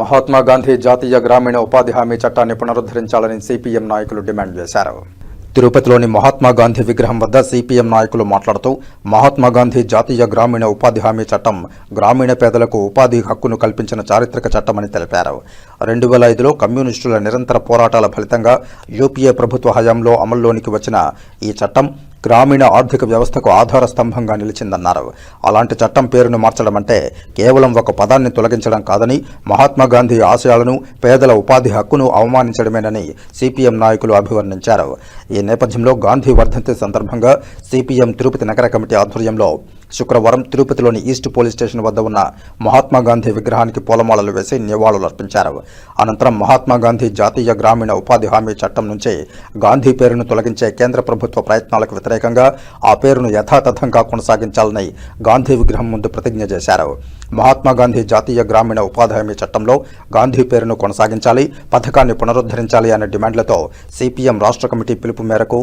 మహాత్మా గాంధీ జాతీయ గ్రామీణ ఉపాధి హామీ చట్టాన్ని పునరుద్ధరించాలని సిపిఎం నాయకులు డిమాండ్ చేశారు. తిరుపతిలోని మహాత్మా గాంధీ విగ్రహం వద్ద సిపిఎం నాయకులు మాట్లాడుతూ మహాత్మా గాంధీ జాతీయ గ్రామీణ ఉపాధి హామీ చట్టం గ్రామీణ పేదలకు ఉపాధి హక్కును కల్పించిన చారిత్రక చట్టమని తెలిపారు. రెండు వేల ఐదులో కమ్యూనిస్టుల నిరంతర పోరాటాల ఫలితంగా యూపీఏ ప్రభుత్వ హయాంలో అమల్లోనికి వచ్చిన ఈ చట్టం గ్రామీణ ఆర్థిక వ్యవస్థకు ఆధార స్తంభంగా నిలిచిందన్నారు. అలాంటి చట్టం పేరును మార్చడం అంటే కేవలం ఒక పదాన్ని తొలగించడం కాదని మహాత్మా గాంధీ ఆశయాలను పేదల ఉపాధి హక్కును అవమానించడమేనని సిపిఎం నాయకులు అభివర్ణించారు. ఈ నేపథ్యంలో గాంధీ వర్ధంతి సందర్భంగా సిపిఎం తిరుపతి నగర కమిటీ ఆధ్వర్యంలో శుక్రవారం తిరుపతిలోని ఈస్ట్ పోలీస్ స్టేషన్ వద్ద ఉన్న మహాత్మా గాంధీ విగ్రహానికి పూలమాలలు వేసి నివాళులర్పించారు. అనంతరం మహాత్మా గాంధీ జాతీయ గ్రామీణ ఉపాధి హామీ చట్టం నుంచి గాంధీ పేరును తొలగించే కేంద్ర ప్రభుత్వ ప్రయత్నాలకు వ్యతిరేకంగా ఆ పేరును యథాతథంగా కొనసాగించాలని గాంధీ విగ్రహం ముందు ప్రతిజ్ఞ చేశారు. మహాత్మా గాంధీ జాతీయ గ్రామీణ ఉపాధి హామీ చట్టంలో గాంధీ పేరును కొనసాగించాలి పథకాన్ని పునరుద్ధరించాలి అనే డిమాండ్లతో సిపిఎం రాష్ట్ర కమిటీ పిలుపు మేరకు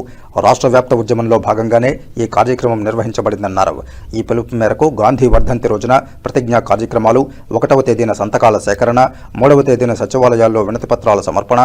రాష్ట్ర వ్యాప్త ఉద్యమంలో భాగంగానే ఈ కార్యక్రమం నిర్వహించబడిందన్నారు. ఈ పిలుపు మేరకు గాంధీ వర్ధంతి రోజున ప్రతిజ్ఞా కార్యక్రమాలు ఒకటవ తేదీన సంతకాల సేకరణ మూడవ తేదీన సచివాలయాల్లో వినతిపత్రాల సమర్పణ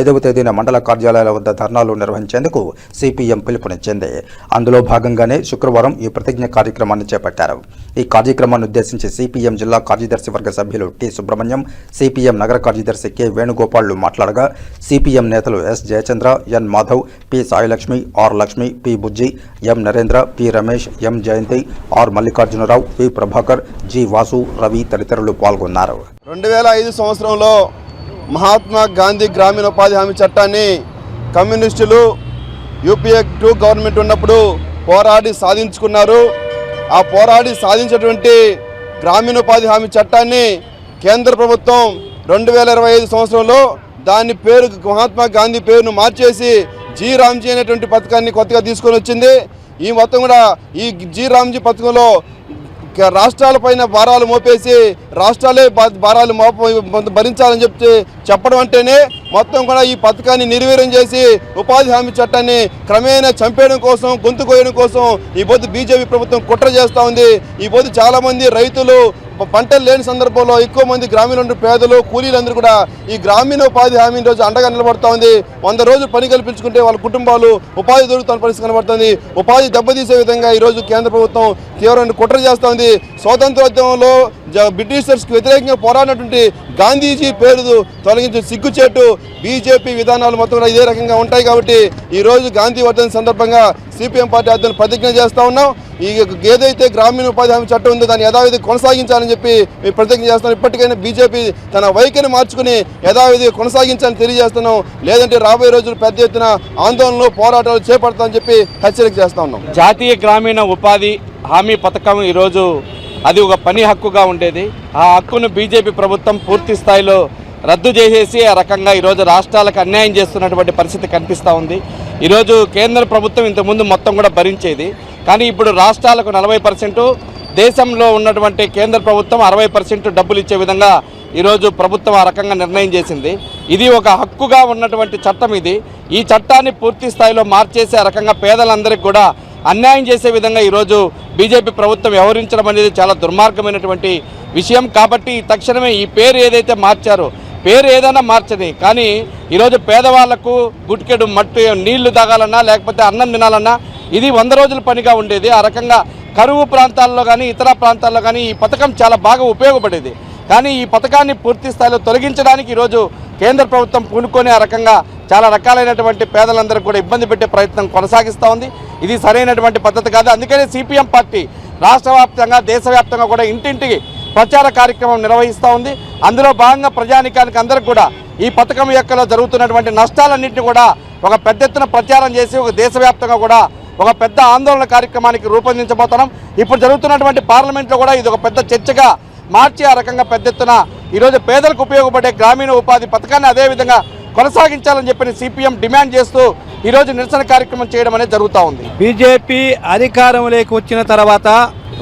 ఐదవ తేదీన మండల కార్యాలయాల వద్ద ధర్నాలు నిర్వహించేందుకు సిపిఎం పిలుపునిచ్చింది. అందులో భాగంగానే శుక్రవారం ఈ ప్రతిజ్ఞ కార్యక్రమాన్ని చేపట్టారు. ఈ కార్యక్రమాన్ని ఉద్దేశించి సిపిఎం జిల్లా కార్యదర్శి వర్గ సభ్యులు టి. సుబ్రహ్మణ్యం సిపిఎం నగర కార్యదర్శి కె. వేణుగోపాల్లు మాట్లాడగా సిపిఎం నేతలు S. Jayachandra N. Madhav P. Sailakshmi R. Lakshmi P. Bujji M. Narendra P. Ramesh M. Jayanthi R. Mallikarjunarao P Prabhakar G. Vasu Ravi తదితరులు పాల్గొన్నారు. రెండు వేల ఐదు సంవత్సరంలో మహాత్మా గాంధీ గ్రామీణ ఉపాధి హామీ చట్టాన్ని కమ్యూనిస్టులు యూపీఏ టూ గవర్నమెంట్ ఉన్నప్పుడు పోరాడి సాధించుకున్నారు. ఆ పోరాడి సాధించినటువంటి గ్రామీణ ఉపాధి హామీ చట్టాన్ని కేంద్ర ప్రభుత్వం రెండు వేల ఇరవై ఐదు సంవత్సరంలో దాని పేరు మహాత్మా గాంధీ పేరును మార్చేసి జీ రామ్జీ అనేటువంటి పథకాన్ని కొత్తగా తీసుకొని వచ్చింది. ఈ మొత్తం కూడా ఈ జీ రామ్జీ పథకంలో రాష్ట్రాలపైన భారాలు మోపేసి రాష్ట్రాలే భారాలు మోప భరించాలని చెప్తే చెప్పడం అంటేనే మొత్తం కూడా ఈ పథకాన్ని నిర్వీర్యం చేసి ఉపాధి హామీ చట్టాన్ని క్రమేణా చంపేయడం కోసం గొంతు కోయడం కోసం ఈ పొద్దు బీజేపీ ప్రభుత్వం కుట్ర చేస్తూ ఉంది. ఈ పొద్దు చాలామంది రైతులు పంటలు లేని సందర్భంలో ఎక్కువ మంది గ్రామీణ పేదలు కూలీలందరూ కూడా ఈ గ్రామీణ ఉపాధి హామీ రోజు అండగా నిలబడతా ఉంది. వంద రోజులు పని కల్పించుకుంటే వాళ్ళ కుటుంబాలు ఉపాధి దొరుకుతున్న పరిస్థితి కనబడుతుంది. ఉపాధి దెబ్బతీసే విధంగా ఈ రోజు కేంద్ర ప్రభుత్వం తీవ్రమైన కుట్ర చేస్తూ ఉంది. స్వాతంత్రోద్యమంలో జ- బ్రిటిషర్స్కి వ్యతిరేకంగా పోరాడినటువంటి గాంధీజీ పేరు తొలగించిన సిగ్గుచేటు బీజేపీ విధానాలు మొత్తం కూడా ఇదే రకంగా ఉంటాయి కాబట్టి ఈరోజు గాంధీ వర్ధన్ సందర్భంగా సిపిఎం పార్టీ అధ్యక్షులు ప్రతిజ్ఞ చేస్తా ఉన్నాం. ఈ ఏదైతే గ్రామీణ ఉపాధి హామీ చట్టం ఉందో దాన్ని యథావిధి కొనసాగించాలని చెప్పి మేము ప్రతిజ్ఞ చేస్తున్నాం. ఇప్పటికైనా బీజేపీ తన వైఖరిని మార్చుకుని యథావిధి కొనసాగించాలని తెలియజేస్తున్నాం. లేదంటే రాబోయే రోజులు పెద్ద ఎత్తున ఆందోళనలు పోరాటాలు చేపడతామని చెప్పి హెచ్చరిక చేస్తా ఉన్నాం. జాతీయ గ్రామీణ ఉపాధి హామీ పథకం ఈరోజు అది ఒక పని హక్కుగా ఉండేది. ఆ హక్కును బీజేపీ ప్రభుత్వం పూర్తి స్థాయిలో రద్దు చేసేసి ఆ రకంగా ఈరోజు రాష్ట్రాలకు అన్యాయం చేస్తున్నటువంటి పరిస్థితి కనిపిస్తూ ఉంది. ఈరోజు కేంద్ర ప్రభుత్వం ఇంతకుముందు మొత్తం కూడా భరించేది. కానీ ఇప్పుడు రాష్ట్రాలకు నలభై పర్సెంటు దేశంలో ఉన్నటువంటి కేంద్ర ప్రభుత్వం అరవై పర్సెంట్ డబ్బులు ఇచ్చే విధంగా ఈరోజు ప్రభుత్వం ఆ రకంగా నిర్ణయం చేసింది. ఇది ఒక హక్కుగా ఉన్నటువంటి చట్టం ఇది. ఈ చట్టాన్ని పూర్తి స్థాయిలో మార్చేసి ఆ రకంగా పేదలందరికీ కూడా అన్యాయం చేసే విధంగా ఈరోజు బీజేపీ ప్రభుత్వం వ్యవహరించడం అనేది చాలా దుర్మార్గమైనటువంటి విషయం కాబట్టి తక్షణమే ఈ పేరు ఏదైతే మార్చారో పేరు ఏదైనా మార్చని కానీ ఈరోజు పేదవాళ్ళకు గుట్కెడు మట్టి నీళ్ళు తాగాలన్నా లేకపోతే అన్నం తినాలన్నా ఇది వంద రోజుల పనిగా ఉండేది. ఆ రకంగా కరువు ప్రాంతాల్లో కానీ ఇతర ప్రాంతాల్లో కానీ ఈ పథకం చాలా బాగా ఉపయోగపడేది. కానీ ఈ పథకాన్ని పూర్తి స్థాయిలో తొలగించడానికి ఈరోజు కేంద్ర ప్రభుత్వం పూనుకొని ఆ రకంగా చాలా రకాలైనటువంటి పేదలందరూ కూడా ఇబ్బంది పెట్టే ప్రయత్నం కొనసాగిస్తూ ఉంది. ఇది సరైనటువంటి పద్ధతి కాదు. అందుకనే సిపిఎం పార్టీ రాష్ట్ర వ్యాప్తంగా దేశవ్యాప్తంగా కూడా ఇంటింటికి ప్రచార కార్యక్రమం నిర్వహిస్తూ ఉంది. అందులో భాగంగా ప్రజానికానికి అందరికి కూడా ఈ పథకం యొక్కలో జరుగుతున్నటువంటి నష్టాలన్నింటినీ కూడా ఒక పెద్ద ఎత్తున ప్రచారం చేసి ఒక దేశవ్యాప్తంగా కూడా ఒక పెద్ద ఆందోళన కార్యక్రమానికి రూపొందించబోతున్నాం. ఇప్పుడు జరుగుతున్నటువంటి పార్లమెంట్లో కూడా ఇది ఒక పెద్ద చర్చగా మార్చి ఆ రకంగా పెద్ద ఎత్తున ఈరోజు పేదలకు ఉపయోగపడే గ్రామీణ ఉపాధి పథకాన్ని అదేవిధంగా కొనసాగించాలని చెప్పిన సిపిఎం డిమాండ్ చేస్తూ ఈరోజు నిరసన కార్యక్రమం చేయడం అనేది జరుగుతూ ఉంది. బీజేపీ అధికారంలోకి వచ్చిన తర్వాత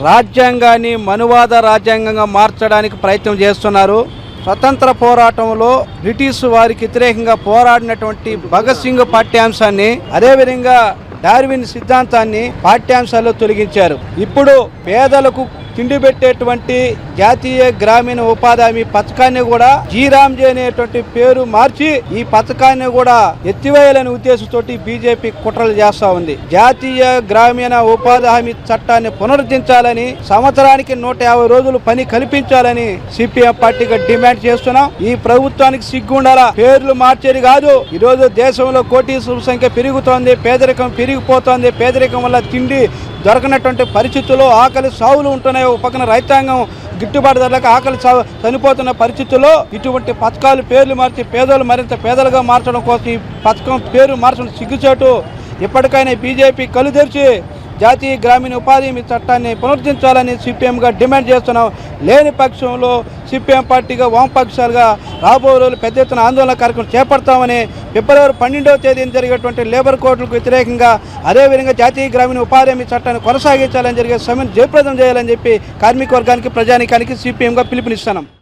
రాజ్యాంగాన్ని మనువాద రాజ్యాంగంగా మార్చడానికి ప్రయత్నం చేస్తున్నారు. స్వతంత్ర పోరాటంలో బ్రిటిష్ వారికి వ్యతిరేకంగా పోరాడినటువంటి భగత్ సింగ్ పాఠ్యాంశాన్ని అదేవిధంగా డార్విన్ సిద్ధాంతాన్ని పాఠ్యాంశాల్లో తొలగించారు. ఇప్పుడు పేదలకు తిండి పెట్టేటువంటి జాతీయ గ్రామీణ ఉపాధి హామీ పథకాన్ని కూడా జీరామ్జీ అనేటువంటి పేరు మార్చి ఈ పథకాన్ని కూడా ఎత్తివేయాలనే ఉద్దేశంతో బీజేపీ కుట్రలు చేస్తా ఉంది. జాతీయ గ్రామీణ ఉపాధి హామీ చట్టాన్ని పునరుద్ధరించాలని సంవత్సరానికి నూట యాభై రోజులు పని కల్పించాలని సిపిఎం పార్టీగా డిమాండ్ చేస్తున్నాం. ఈ ప్రభుత్వానికి సిగ్గుండాలా? పేర్లు మార్చేది కాదు. ఈ రోజు దేశంలో కోటీశ్వరుల సంఖ్య పెరుగుతోంది పేదరికం పెరిగిపోతోంది. పేదరికం వల్ల తిండి దొరకనటువంటి పరిస్థితుల్లో ఆకలి సావులు ఉంటున్నాయి. ఒక పక్కన రైతాంగం గిట్టుబాటు ధరలకు ఆకలి సా చనిపోతున్న పరిస్థితుల్లో ఇటువంటి పథకాలు పేర్లు మార్చి పేదలు మరింత పేదలుగా మార్చడం కోసం ఈ పథకం పేరు మార్చడం సిగ్గుచేటు. ఇప్పటికైనా బీజేపీ కళ్ళు తెరిచి జాతీయ గ్రామీణ ఉపాధి హామీ చట్టాన్ని పునరుద్ధరించాలని సిపిఎంగా డిమాండ్ చేస్తున్నాం లేని పక్షంలో సిపిఎం పార్టీగా వామపక్షాలుగా రాబోయే రోజులు పెద్ద ఎత్తున ఆందోళన కార్యక్రమం చేపడతామని ఫిబ్రవరి పన్నెండవ తేదీన జరిగేటువంటి లేబర్ కోర్టులకు వ్యతిరేకంగా అదేవిధంగా జాతీయ గ్రామీణ ఉపాధి హామీ చట్టాన్ని కొనసాగించాలని జరిగే సమ్మెను జయప్రదం చేయాలని చెప్పి కార్మిక వర్గానికి ప్రజానికానికి సిపిఎంగా పిలుపునిస్తున్నాం.